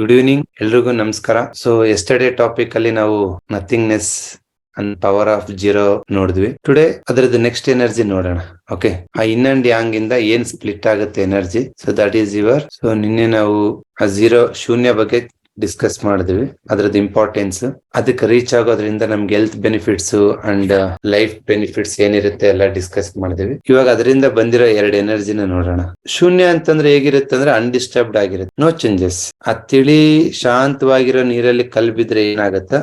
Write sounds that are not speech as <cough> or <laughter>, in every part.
Good evening ಎಲ್ರಿಗೂ ನಮಸ್ಕಾರ. So yesterday topic ಅಲ್ಲಿ ನಾವು nothingness and power of zero ನೋಡಿದ್ವಿ. ಟುಡೇ ಅದರದ್ದು ನೆಕ್ಸ್ಟ್ ಎನರ್ಜಿ ನೋಡೋಣ. ಓಕೆ ಆ ಇನ್ ಅಂಡ್ ಯಾಂಗ್ ಇಂದ ಏನ್ ಸ್ಪ್ಲಿಟ್ ಆಗುತ್ತೆ energy so that is your so ನಿನ್ನೆ ನಾವು ಆ ಜೀರೋ ಶೂನ್ಯ ಬಗ್ಗೆ ಡಿಸ್ಕಸ್ ಮಾಡಿದ್ವಿ. ಅದ್ರದ್ದು ಇಂಪಾರ್ಟೆನ್ಸ್ ಅದಕ್ಕೆ ರೀಚ್ ಆಗೋದ್ರಿಂದ ನಮ್ಗೆ health benefits and life benefits ಏನಿರುತ್ತೆ ಎಲ್ಲ ಡಿಸ್ಕಸ್ ಮಾಡಿದ್ವಿ. ಇವಾಗ ಅದರಿಂದ ಬಂದಿರೋ ಎರಡು ಎನರ್ಜಿನ ನೋಡೋಣ. ಶೂನ್ಯ ಅಂತಂದ್ರೆ ಹೇಗಿರುತ್ತೆ ಅಂದ್ರೆ ಅನ್ಡಿಸ್ಟರ್ಬ್ಡ್ ಆಗಿರುತ್ತೆ. ನೋ ಚೇಂಜಸ್ ಆ ತಿಳಿ ಶಾಂತವಾಗಿರೋ ನೀರಲ್ಲಿ ಕಲ್ಬಿದ್ರೆ ಏನಾಗತ್ತ?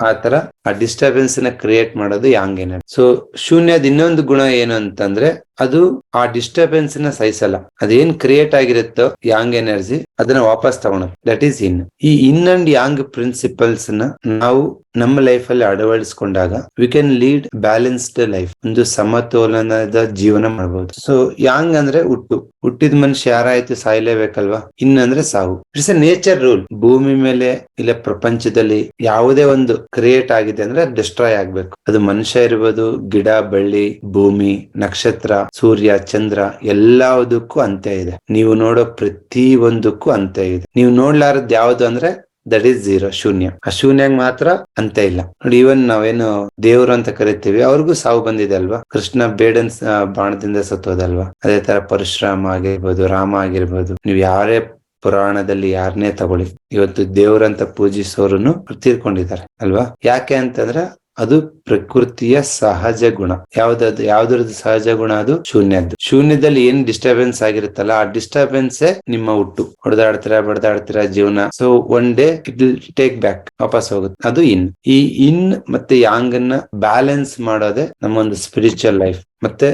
ಆ ತರ ಆ ಡಿಸ್ಟರ್ಬೆನ್ಸ್ನ ಕ್ರಿಯೇಟ್ ಮಾಡೋದು ಯಾಂಗ್ ಸೊ ಶೂನ್ಯದ ಇನ್ನೊಂದು ಗುಣ ಏನು ಅಂತಂದ್ರೆ ಅದು ಆ ಡಿಸ್ಟರ್ಬೆನ್ಸ್ನ ಸಹಿಸಲ್ಲ. ಅದೇನ್ ಕ್ರಿಯೇಟ್ ಆಗಿರುತ್ತೋ ಯಾಂಗ್ ಎನರ್ಜಿ ಅದನ್ನ ವಾಪಸ್ ತಗೊಳಕ್ ದಟ್ ಈಸ್ ಇನ್ ಈ ಇನ್ ಅಂಡ್ ಯಾಂಗ್ ಪ್ರಿನ್ಸಿಪಲ್ಸ್ನ ನಾವು ನಮ್ಮ ಲೈಫ್ ಅಲ್ಲಿ ಅಳವಡಿಸಿಕೊಂಡಾಗ we can lead balanced life ಒಂದು ಸಮತೋಲನದ ಜೀವನ ಮಾಡಬಹುದು ಸೊ ಯಾಂಗ್ ಅಂದ್ರೆ ಹುಟ್ಟು. ಹುಟ್ಟಿದ ಮನುಷ್ಯ ಯಾರಾಯ್ತು ಸಾಯ್ಲೇಬೇಕಲ್ವಾ? ಇನ್ ಅಂದ್ರೆ ಸಾವು. ಇಟ್ಸ್ ಎ ನೇಚರ್ ರೂಲ್ ಭೂಮಿ ಮೇಲೆ ಇಲ್ಲ ಪ್ರಪಂಚದಲ್ಲಿ ಯಾವುದೇ ಒಂದು ಕ್ರಿಯೇಟ್ ಆಗಿದೆ ಅಂದ್ರೆ ಡಿಸ್ಟ್ರಾಯ್ ಆಗ್ಬೇಕು. ಅದು ಮನುಷ್ಯ ಇರ್ಬೋದು, ಗಿಡ, ಬಳ್ಳಿ, ಭೂಮಿ, ನಕ್ಷತ್ರ ಸೂರ್ಯ, ಚಂದ್ರ ಎಲ್ಲದಕ್ಕೂ ಅಂತ್ಯ ಇದೆ. ನೀವು ನೋಡೋ ಪ್ರತಿ ಒಂದಕ್ಕೂ ಅಂತ್ಯ ಇದೆ. ನೀವು ನೋಡ್ಲಾರದ್ ಯಾವ್ದು ಅಂದ್ರೆ ದಟ್ ಈಸ್ ಜೀರೋ ಶೂನ್ಯ. ಆ ಶೂನ್ಯ ಮಾತ್ರ ಅಂತ ಇಲ್ಲ. ನೋಡಿ ಇವನ್ ನಾವೇನು ದೇವ್ರು ಅಂತ ಕರಿತೀವಿ, ಅವ್ರಿಗೂ ಸಾವು ಬಂದಿದೆ ಅಲ್ವಾ? ಕೃಷ್ಣ ಬೇಡನ್ ಬಾಣದಿಂದ ಸತ್ತೋದಲ್ವಾ? ಅದೇ ತರ ಪರಶುರಾಮ ಆಗಿರ್ಬೋದು, ರಾಮ ಆಗಿರ್ಬೋದು, ನೀವು ಯಾರೇ ಪುರಾಣದಲ್ಲಿ ಯಾರನ್ನೇ ತಗೊಳ್ಳಿ. ಇವತ್ತು ದೇವ್ರಂತ ಪೂಜಿಸೋರುನು ತೀರ್ಕೊಂಡಿದ್ದಾರೆ, ಅಲ್ವಾ? ಯಾಕೆ ಅಂತಂದ್ರೆ ಅದು ಪ್ರಕೃತಿಯ ಸಹಜ ಗುಣ. ಯಾವ್ದದು, ಯಾವ್ದ್ರದ್ದು ಸಹಜ ಗುಣ ಅದು? ಶೂನ್ಯದ್ದು. ಶೂನ್ಯದಲ್ಲಿ ಏನ್ ಡಿಸ್ಟರ್ಬೆನ್ಸ್ ಆಗಿರುತ್ತಲ್ಲ, ಆ ಡಿಸ್ಟರ್ಬೆನ್ಸ್ ನಿಮ್ಮ ಹುಟ್ಟು. ಹೊಡೆದಾಡ್ತೀರಾ, ಬಡದಾಡ್ತೀರಾ ಜೀವನ. So one day it take back ವಾಪಸ್ ಹೋಗುತ್ತೆ. ಅದು ಇನ್ ಈ ಇನ್ ಮತ್ತೆ ಯಾಂಗ್ ಅನ್ನ ಬ್ಯಾಲೆನ್ಸ್ ಮಾಡೋದೇ ನಮ್ಮ ಒಂದು ಸ್ಪಿರಿಚುವಲ್ ಲೈಫ್ ಮತ್ತೆ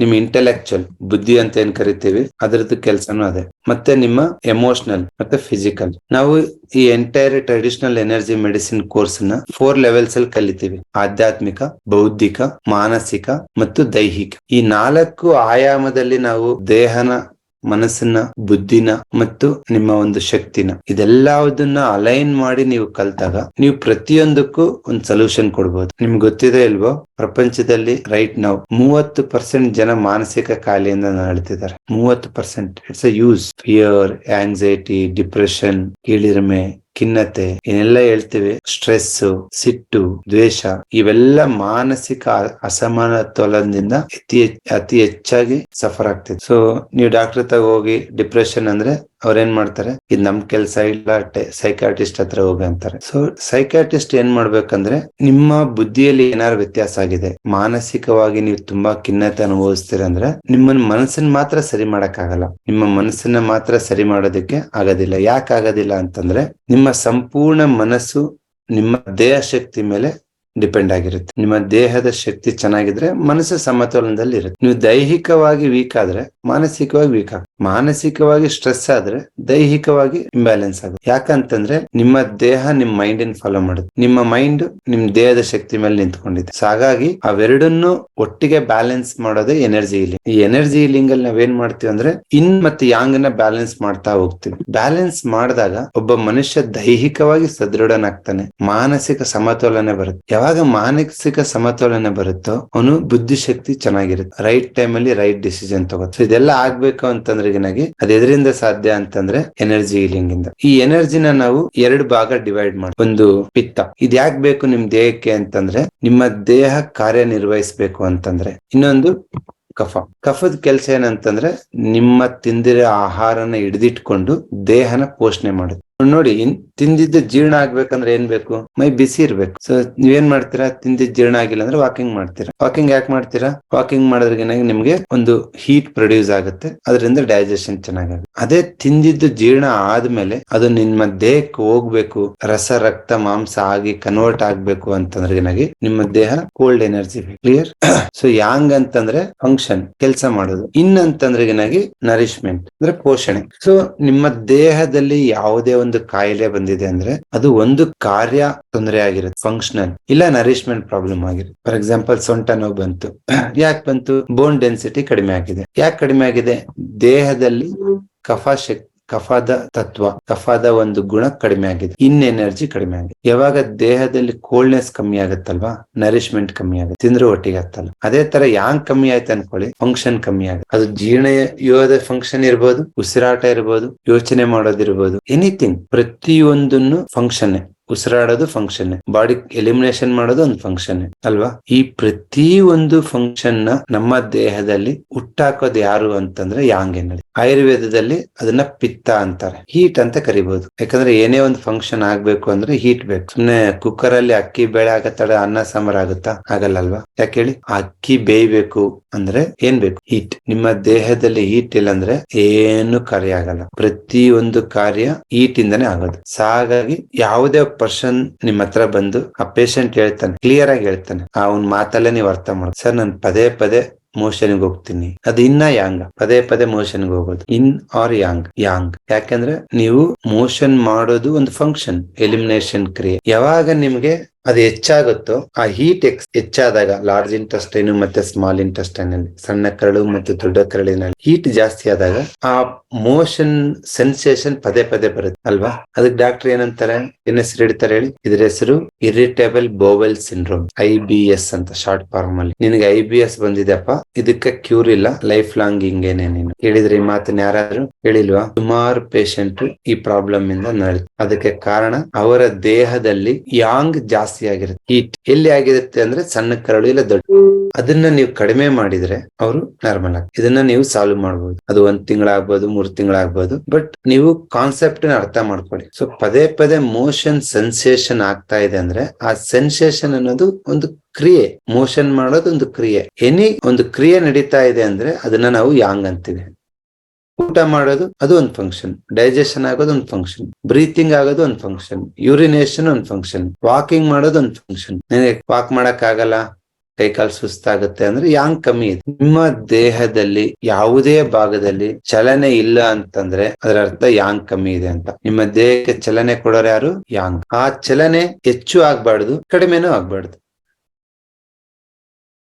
ನಿಮ್ಮ ಇಂಟೆಲೆಕ್ಚುಯಲ್ ಬುದ್ಧಿ ಅಂತ ಏನ್ ಕರಿತೀವಿ, ಅದರದ್ದು ಕೆಲಸನೂ ಅದೇ. ಮತ್ತೆ ನಿಮ್ಮ ಎಮೋಷನಲ್ ಮತ್ತೆ ಫಿಸಿಕಲ್ ನಾವು ಈ ಎಂಟೈರ್ ಟ್ರೆಡಿಷನಲ್ ಎನರ್ಜಿ ಮೆಡಿಸಿನ್ ಕೋರ್ಸ್ನ ಫೋರ್ ಲೆವೆಲ್ಸ್ ಅಲ್ಲಿ ಕಲಿತೀವಿ. ಆಧ್ಯಾತ್ಮಿಕ, ಬೌದ್ಧಿಕ, ಮಾನಸಿಕ ಮತ್ತು ದೈಹಿಕ. ಈ ನಾಲ್ಕು ಆಯಾಮದಲ್ಲಿ ನಾವು ದೇಹನ ಮನಸ್ಸನ್ನ ಬುದ್ಧಿನ ಮತ್ತು ನಿಮ್ಮ ಒಂದು ಶಕ್ತಿನ. ಇದೆಲ್ಲದನ್ನ ಅಲೈನ್ ಮಾಡಿ ನೀವು ಕಲ್ತಾಗ ನೀವು ಪ್ರತಿಯೊಂದಕ್ಕೂ ಒಂದು ಸೊಲ್ಯೂಷನ್ ಕೊಡ್ಬೋದು. ನಿಮ್ಗೆ ಗೊತ್ತಿದೆ ಇಲ್ವೋ? ಪ್ರಪಂಚದಲ್ಲಿ ರೈಟ್ ನಾವು ಮೂವತ್ತು ಪರ್ಸೆಂಟ್ ಜನ ಮಾನಸಿಕ ಕಾಯಿಲೆಯಿಂದ ನರಳುತ್ತಿದ್ದಾರೆ ಮೂವತ್ತು percent it's a use fear anxiety depression ಕೀಳಿರಿಮೆ ಖಿನ್ನತೆ ಏನೆಲ್ಲ ಹೇಳ್ತೀವಿ. ಸ್ಟ್ರೆಸ್ ಸಿಟ್ಟು, ದ್ವೇಷ, ಇವೆಲ್ಲ ಮಾನಸಿಕ ಅಸಮಾನತೋಲನದಿಂದ ಅತಿ ಅತಿ ಹೆಚ್ಚಾಗಿ ಸಫರ್ ಆಗ್ತಿದೆ. ಸೊ ನೀವು ಡಾಕ್ಟರ್ ತಗ ಹೋಗಿ, ಡಿಪ್ರೆಷನ್ ಅಂದ್ರೆ ಅವ್ರೇನ್ ಮಾಡ್ತಾರೆ? ಇದು ನಮ್ ಕೆಲ್ಸ ಇಲ್ಲ ಸೈಕಾಟಿಸ್ಟ್ ಹತ್ರ ಹೋಗಿ ಅಂತಾರೆ. ಸೊ ಸೈಕಾಟಿಸ್ಟ್ ಏನ್ ಮಾಡ್ಬೇಕಂದ್ರೆ, ನಿಮ್ಮ ಬುದ್ಧಿಯಲ್ಲಿ ಏನಾರು ವ್ಯತ್ಯಾಸ ಆಗಿದೆ, ಮಾನಸಿಕವಾಗಿ ನೀವು ತುಂಬಾ ಖಿನ್ನತೆ ಅನುಭವಿಸ್ತೀರ ಅಂದ್ರೆ ನಿಮ್ಮನ್ನ ಮನಸ್ಸನ್ನ ಮಾತ್ರ ಸರಿ ಮಾಡಕ್ ಆಗಲ್ಲ ನಿಮ್ಮ ಮನಸ್ಸನ್ನ ಮಾತ್ರ ಸರಿ ಮಾಡೋದಕ್ಕೆ ಆಗೋದಿಲ್ಲ. ಯಾಕೆ ಆಗೋದಿಲ್ಲ ಅಂತಂದ್ರೆ, ನಿಮ್ಮ ಸಂಪೂರ್ಣ ಮನಸ್ಸು ನಿಮ್ಮ ದೇಹ ಶಕ್ತಿ ಮೇಲೆ ಡಿಪೆಂಡ್ ಆಗಿರುತ್ತೆ. ನಿಮ್ಮ ದೇಹದ ಶಕ್ತಿ ಚೆನ್ನಾಗಿದ್ರೆ ಮನಸ್ಸು ಸಮತೋಲನದಲ್ಲಿ ಇರುತ್ತೆ. ನೀವು ದೈಹಿಕವಾಗಿ ವೀಕ್ ಆದ್ರೆ, ಮಾನಸಿಕವಾಗಿ ವೀಕ್ ಆಗ ಮಾನಸಿಕವಾಗಿ ಸ್ಟ್ರೆಸ್ ಆದ್ರೆ ದೈಹಿಕವಾಗಿ ಇಂಬ್ಯಾಲೆನ್ಸ್ ಆಗುತ್ತೆ. ಯಾಕಂತಂದ್ರೆ ನಿಮ್ಮ ದೇಹ ನಿಮ್ ಮೈಂಡ್ ಅನ್ನು ಫಾಲೋ ಮಾಡುತ್ತೆ. ನಿಮ್ಮ ಮೈಂಡ್ ನಿಮ್ ದೇಹದ ಶಕ್ತಿ ಮೇಲೆ ನಿಂತ್ಕೊಂಡಿದೆ. ಹಾಗಾಗಿ ಅವೆರಡನ್ನು ಒಟ್ಟಿಗೆ ಬ್ಯಾಲೆನ್ಸ್ ಮಾಡೋದೇ ಎನರ್ಜಿ ಇಲ್ಲಿ ಈ ಎನರ್ಜಿ ಹೀಲಿಂಗ್ ಅಲ್ಲಿ ನಾವೇನ್ ಮಾಡ್ತೀವಿ ಅಂದ್ರೆ ಇನ್ ಮತ್ತೆ ಯಾಂಗ್ನ ಬ್ಯಾಲೆನ್ಸ್ ಮಾಡ್ತಾ ಹೋಗ್ತೀವಿ. ಬ್ಯಾಲೆನ್ಸ್ ಮಾಡಿದಾಗ ಒಬ್ಬ ಮನುಷ್ಯ ದೈಹಿಕವಾಗಿ ಸದೃಢನಾಗ್ತಾನೆ. ಮಾನಸಿಕ ಸಮತೋಲನೆ ಬರುತ್ತೆ. ಯಾವಾಗ ಮಾನಸಿಕ ಸಮತೋಲನೆ ಬರುತ್ತೋ ಅವನು ಬುದ್ಧಿಶಕ್ತಿ ಚೆನ್ನಾಗಿರುತ್ತೆ. ರೈಟ್ ಟೈಮ್ ಅಲ್ಲಿ ರೈಟ್ ಡಿಸಿಷನ್ ತಗೋತ ಇದೆಲ್ಲ ಆಗ್ಬೇಕು ಅಂತಂದ್ರೆ ಗಿನಾಗಿ. ಅದ್ ಎದರಿಂದ ಸಾಧ್ಯ ಅಂತಂದ್ರೆ ಎನರ್ಜಿ ಹೀಲಿಂಗ್ ಇಂದ ಈ ಎನರ್ಜಿನ ನಾವು ಎರಡು ಭಾಗ ಡಿವೈಡ್ ಮಾಡಿ, ಒಂದು ಪಿತ್ತ. ಇದ್ ಯಾಕೆ ಬೇಕು ನಿಮ್ ದೇಹಕ್ಕೆ ಅಂತಂದ್ರೆ, ನಿಮ್ಮ ದೇಹ ಕಾರ್ಯನಿರ್ವಹಿಸಬೇಕು ಅಂತಂದ್ರೆ. ಇನ್ನೊಂದು ಕಫ. ಕಫದ ಕೆಲಸ ಏನಂತಂದ್ರೆ, ನಿಮ್ಮ ತಿಂದಿರೋ ಆಹಾರನ ಹಿಡಿದಿಟ್ಕೊಂಡು ದೇಹನ ಪೋಷಣೆ ಮಾಡುತ್ತೆ. ನೋಡಿ ತಿಂದಿದ್ದು ಜೀರ್ಣ ಆಗ್ಬೇಕಂದ್ರೆ ಏನ್ ಬೇಕು? ಮೈ ಬಿಸಿ ಇರ್ಬೇಕು. ಸೊ ನೀವೇನ್ ಮಾಡ್ತೀರಾ? ತಿಂದಿದ್ ಜೀರ್ಣ ಆಗಿಲ್ಲ ಅಂದ್ರೆ ವಾಕಿಂಗ್ ಮಾಡ್ತೀರಾ? ವಾಕಿಂಗ್ ಯಾಕೆ ಮಾಡ್ತೀರಾ? ವಾಕಿಂಗ್ ಮಾಡೋದ್ರಿಂದ ನಿಮ್ಗೆ ಒಂದು ಹೀಟ್ ಪ್ರೊಡ್ಯೂಸ್ ಆಗುತ್ತೆ. ಅದರಿಂದ ಡೈಜೆಷನ್ ಚೆನ್ನಾಗುತ್ತೆ ಅದೇ ತಿಂದಿದ್ದು ಜೀರ್ಣ ಆದ್ಮೇಲೆ ಅದು ನಿಮ್ಮ ದೇಹಕ್ಕೆ ಹೋಗ್ಬೇಕು, ರಸ, ರಕ್ತ, ಮಾಂಸ ಆಗಿ ಕನ್ವರ್ಟ್ ಆಗ್ಬೇಕು ಅಂತಂದ್ರೆ ನಿಮ್ಮ ದೇಹ cold energy clear so yang ಅಂತಂದ್ರೆ ಫಂಕ್ಷನ್ ಕೆಲಸ ಮಾಡೋದು. ಇನ್ ಅಂತಂದ್ರೆ ನರಿಶ್ಮೆಂಟ್ ಅಂದ್ರೆ ಪೋಷಣೆ. ಸೊ ನಿಮ್ಮ ದೇಹದಲ್ಲಿ ಯಾವುದೇ ಒಂದು ಕಾಯಿಲೆ ಬಂದಿದೆ ಅಂದ್ರೆ ಅದು ಒಂದು ಕಾರ್ಯ ತೊಂದರೆ ಆಗಿರುತ್ತೆ ಫಂಕ್ಷನಲ್ ಇಲ್ಲ ನರಿಶ್ಮೆಂಟ್ ಪ್ರಾಬ್ಲಮ್ ಆಗಿರುತ್ತೆ. ಫಾರ್ ಎಕ್ಸಾಂಪಲ್ ಸೊಂಟ ನೋವು ಬಂತು. <clears throat> ಯಾಕೆ ಬಂತು? ಬೋನ್ ಡೆನ್ಸಿಟಿ ಕಡಿಮೆ ಆಗಿದೆ. ಯಾಕೆ ಕಡಿಮೆ ಆಗಿದೆ? ದೇಹದಲ್ಲಿ ಕಫ ಶಕ್ತಿ ಕಫದ ತತ್ವ, ಕಫದ ಒಂದು ಗುಣ ಕಡಿಮೆ ಆಗಿದೆ. ಇನ್ ಎನರ್ಜಿ ಕಡಿಮೆ ಆಗಿದೆ. ಯಾವಾಗ ದೇಹದಲ್ಲಿ ಕೋಲ್ಡ್ನೆಸ್ ಕಮ್ಮಿ ಆಗುತ್ತಲ್ವಾ? ನರಿಶ್ಮೆಂಟ್ ಕಮ್ಮಿ ಆಗುತ್ತೆ. ತಿಂದ್ರೆ ಒಟ್ಟಿಗೆ ಆಗ್ತಲ್ಲ. ಅದೇ ತರ ಯಾಂಗ್ ಕಮ್ಮಿ ಆಯ್ತು ಅನ್ಕೊಳ್ಳಿ ಫಂಕ್ಷನ್ ಕಮ್ಮಿ ಆಗುತ್ತೆ. ಅದು ಜೀರ್ಣ ಯೋಧ ಫಂಕ್ಷನ್ ಇರ್ಬೋದು, ಉಸಿರಾಟ ಇರ್ಬೋದು, ಯೋಚನೆ ಮಾಡೋದಿರ್ಬೋದು ಎನಿಥಿಂಗ್ ಪ್ರತಿಯೊಂದನ್ನು ಫಂಕ್ಷನ್ ಉಸಿರಾಡೋದು ಫಂಕ್ಷನ್ ಬಾಡಿ ಎಲಿಮಿನೇಷನ್ ಮಾಡೋದು ಒಂದು ಫಂಕ್ಷನ್ ಅಲ್ವಾ? ಈ ಪ್ರತಿ ಒಂದು ಫಂಕ್ಷನ್ನ ನಮ್ಮ ದೇಹದಲ್ಲಿ ಹುಟ್ಟಾಕೋದು ಯಾರು ಅಂತಂದ್ರೆ ಯಾಂಗ್ ಎನರ್ಜಿ ಆಯುರ್ವೇದದಲ್ಲಿ ಅದನ್ನ ಪಿತ್ತ ಅಂತಾರೆ. ಹೀಟ್ ಅಂತ ಕರಿಬಹುದು ಯಾಕಂದ್ರೆ ಏನೇ ಒಂದು ಫಂಕ್ಷನ್ ಆಗ್ಬೇಕು ಅಂದ್ರೆ ಹೀಟ್ ಬೇಕು. ಸುಮ್ನೆ ಕುಕ್ಕರ್ ಅಲ್ಲಿ ಅಕ್ಕಿ ಬೇಳೆ ಆಗತ್ತಡ ಅನ್ನ ಸಾಂಬಾರ್ ಆಗುತ್ತಾ? ಆಗಲ್ಲ ಅಲ್ವಾ? ಯಾಕೆ ಹೇಳಿ? ಅಕ್ಕಿ ಬೇಯ್ಬೇಕು ಅಂದ್ರೆ ಏನ್ ಬೇಕು? ಹೀಟ್ ನಿಮ್ಮ ದೇಹದಲ್ಲಿ ಹೀಟ್ ಇಲ್ಲ ಅಂದ್ರೆ ಏನು ಕಾರ್ಯ ಆಗಲ್ಲ. ಪ್ರತಿ ಒಂದು ಕಾರ್ಯ ಹೀಟ್ ಇಂದಾನೆ ಆಗೋದು. ಹಾಗಾಗಿ ಯಾವುದೇ ಪರ್ಸನ್ ನಿಮ್ ಹತ್ರ ಬಂದು ಆ ಪೇಷಂಟ್ ಹೇಳ್ತಾನೆ ಕ್ಲಿಯರ್ ಆಗಿ ಹೇಳ್ತಾನೆ ಅವ್ನ್ ಮಾತಲ್ಲೇ ನೀವು ಅರ್ಥ ಮಾಡ ಸರ್, ನಾನು ಪದೇ ಪದೇ ಮೋಷನ್ಗೆ ಹೋಗ್ತೀನಿ, ಅದು ಇನ್ನ ಯಾಂಗ್ ಪದೇ ಪದೇ ಮೋಷನ್ಗೆ ಹೋಗೋದು, ಇನ್ ಆರ್ ಯಾಂಗ್ ಯಾಂಗ್ ಯಾಕಂದ್ರೆ ನೀವು ಮೋಷನ್ ಮಾಡೋದು ಒಂದು ಫಂಕ್ಷನ್ ಎಲಿಮಿನೇಷನ್ ಕ್ರಿಯೆ. ಯಾವಾಗ ನಿಮ್ಗೆ ಅದು ಹೆಚ್ಚಾಗುತ್ತೋ, ಆ ಹೀಟ್ ಎಕ್ಸ್ ಹೆಚ್ಚಾದಾಗ ಲಾರ್ಜ್ ಇಂಟೆಸ್ಟೈನ್ ಮತ್ತೆ ಸ್ಮಾಲ್ ಇಂಟೆಸ್ಟೈನ್ ಅಲ್ಲಿ, ಸಣ್ಣ ಕರಳು ಮತ್ತು ದೊಡ್ಡ ಕರಳಿನಲ್ಲಿ ಹೀಟ್ ಜಾಸ್ತಿ ಆದಾಗ ಆ ಮೋಷನ್ ಸೆನ್ಸೇಷನ್ ಪದೇ ಪದೇ ಬರುತ್ತೆ, ಅಲ್ವಾ? ಅದಕ್ಕೆ ಡಾಕ್ಟರ್ ಏನಂತಾರೆ? ಏನ್ ಹೆಸರು ಇಡ್ತಾರೆ ಹೇಳಿ? ಇದ್ರ ಹೆಸರು irritable bowel syndrome I B S ಅಂತ ಶಾರ್ಟ್ ಫಾರ್ಮ್ ಅಲ್ಲಿ. ನಿನಗೆ ಐ ಬಿ ಎಸ್ ಬಂದಿದೆಪ್ಪ ಇದಕ್ಕೆ ಕ್ಯೂರ್ ಇಲ್ಲ ಲೈಫ್ ಲಾಂಗ್ ಹಿಂಗೇನೆ ನೀನು. ಹೇಳಿದ್ರೆ ಈ ಮಾತನ್ನ ಯಾರಾದ್ರೂ ಹೇಳಿಲ್ವಾ? ಸುಮಾರು ಪೇಷಂಟ್ ಈ ಪ್ರಾಬ್ಲಮ್ ಇಂದ ನಡೆ ಅದಕ್ಕೆ ಕಾರಣ ಅವರ ದೇಹದಲ್ಲಿ ಯಾಂಗ್ ಜಾಸ್ತಿ ಆಗಿರುತ್ತೆ. ಹೀಟ್ ಎಲ್ಲಿ ಆಗಿರುತ್ತೆ ಅಂದ್ರೆ ಸಣ್ಣ ಕರಳು ಇಲ್ಲ ದೊಡ್ಡ. ಅದನ್ನ ನೀವು ಕಡಿಮೆ ಮಾಡಿದ್ರೆ ಅವರು ನಾರ್ಮಲ್ ಆಗಿ ಇದನ್ನ ನೀವು ಸಾಲ್ವ್ ಮಾಡಬಹುದು ಅದು ಒಂದ್ ತಿಂಗಳಾಗ್ಬೋದು, ಮೂರ್ ತಿಂಗಳಾಗ್ಬೋದು. ಬಟ್ ನೀವು ಕಾನ್ಸೆಪ್ಟ್ನ ಅರ್ಥ ಮಾಡ್ಕೊಳ್ಳಿ. ಸೊ ಪದೇ ಪದೇ ಮೋಷನ್ ಸೆನ್ಸೇಷನ್ ಆಗ್ತಾ ಇದೆ ಅಂದ್ರೆ ಆ ಸೆನ್ಸೇಷನ್ ಅನ್ನೋದು ಒಂದು ಕ್ರಿಯೆ. ಮೋಷನ್ ಮಾಡೋದು ಒಂದು ಕ್ರಿಯೆ. ಎನಿ ಒಂದು ಕ್ರಿಯೆ ನಡೀತಾ ಇದೆ ಅಂದ್ರೆ ಅದನ್ನ ನಾವು ಯಾಂಗ್ ಅಂತೀವಿ. ಊಟ ಮಾಡೋದು ಅದು ಒಂದು ಫಂಕ್ಷನ್ ಡೈಜೆಷನ್ ಆಗೋದು ಒಂದು ಫಂಕ್ಷನ್ ಬ್ರೀತಿಂಗ್ ಆಗೋದು ಒಂದು ಫಂಕ್ಷನ್ ಯೂರಿನೇಷನ್ ಒಂದು ಫಂಕ್ಷನ್ ವಾಕಿಂಗ್ ಮಾಡೋದು ಒಂದು ಫಂಕ್ಷನ್ ನಿನಗೆ ವಾಕ್ ಮಾಡಕ್ ಆಗಲ್ಲ ಕೈಕಾಲು ಸುಸ್ತಾಗುತ್ತೆ ಅಂದ್ರೆ ಯಾಂಗ್ ಕಮ್ಮಿ ಇದೆ. ನಿಮ್ಮ ದೇಹದಲ್ಲಿ ಯಾವುದೇ ಭಾಗದಲ್ಲಿ ಚಲನೆ ಇಲ್ಲ ಅಂತಂದ್ರೆ ಅದರ ಅರ್ಥ ಯಾಂಗ್ ಕಮ್ಮಿ ಇದೆ ಅಂತ. ನಿಮ್ಮ ದೇಹಕ್ಕೆ ಚಲನೆ ಕೊಡೋರು ಯಾರು? ಯಾಂಗ್ ಆ ಚಲನೆ ಹೆಚ್ಚು ಆಗ್ಬಾರ್ದು, ಕಡಿಮೆನೂ ಆಗ್ಬಾರ್ದು.